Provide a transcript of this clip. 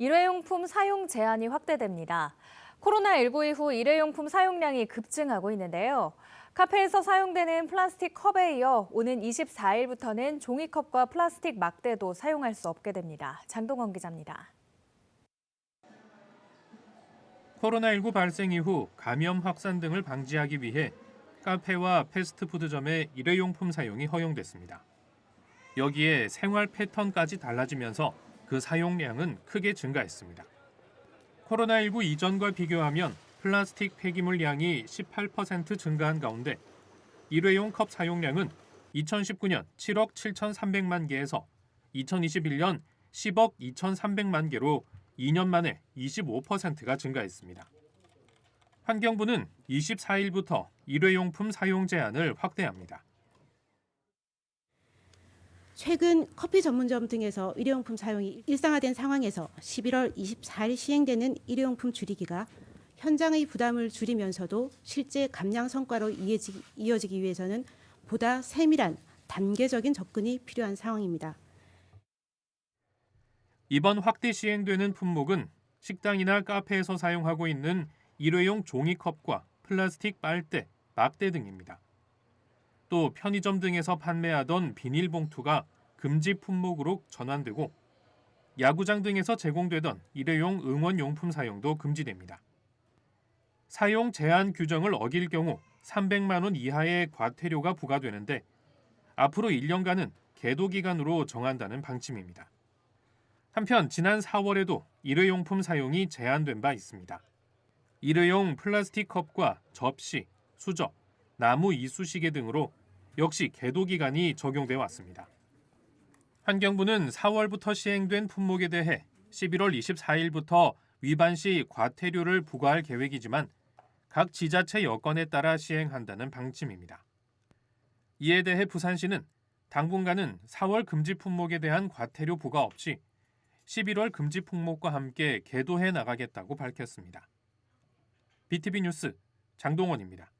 일회용품 사용 제한이 확대됩니다. 코로나19 이후 일회용품 사용량이 급증하고 있는데요. 카페에서 사용되는 플라스틱 컵에 이어 오는 24일부터는 종이컵과 플라스틱 막대도 사용할 수 없게 됩니다. 장동원 기자입니다. 코로나19 발생 이후 감염 확산 등을 방지하기 위해 카페와 패스트푸드점의 일회용품 사용이 허용됐습니다. 여기에 생활 패턴까지 달라지면서 그 사용량은 크게 증가했습니다. 코로나19 이전과 비교하면 플라스틱 폐기물 양이 18% 증가한 가운데 일회용 컵 사용량은 2019년 7억 7,300만 개에서 2021년 10억 2,300만 개로 2년 만에 25%가 증가했습니다. 환경부는 24일부터 일회용품 사용 제한을 확대합니다. 최근 커피 전문점 등에서 일회용품 사용이 일상화된 상황에서 11월 24일 시행되는 일회용품 줄이기가 현장의 부담을 줄이면서도 실제 감량 성과로 이어지기, 위해서는 보다 세밀한 단계적인 접근이 필요한 상황입니다. 이번 확대 시행되는 품목은 식당이나 카페에서 사용하고 있는 일회용 종이컵과 플라스틱 빨대, 막대 등입니다. 또 편의점 등에서 판매하던 비닐봉투가 금지 품목으로 전환되고 야구장 등에서 제공되던 일회용 응원용품 사용도 금지됩니다. 사용 제한 규정을 어길 경우 300만 원 이하의 과태료가 부과되는데 앞으로 1년간은 계도 기간으로 정한다는 방침입니다. 한편 지난 4월에도 일회용품 사용이 제한된 바 있습니다. 일회용 플라스틱 컵과 접시, 수저, 나무 이쑤시개 등으로 역시 계도 기간이 적용돼 왔습니다. 환경부는 4월부터 시행된 품목에 대해 11월 24일부터 위반 시 과태료를 부과할 계획이지만 각 지자체 여건에 따라 시행한다는 방침입니다. 이에 대해 부산시는 당분간은 4월 금지 품목에 대한 과태료 부과 없이 11월 금지 품목과 함께 계도해 나가겠다고 밝혔습니다. BTV 뉴스 장동원입니다.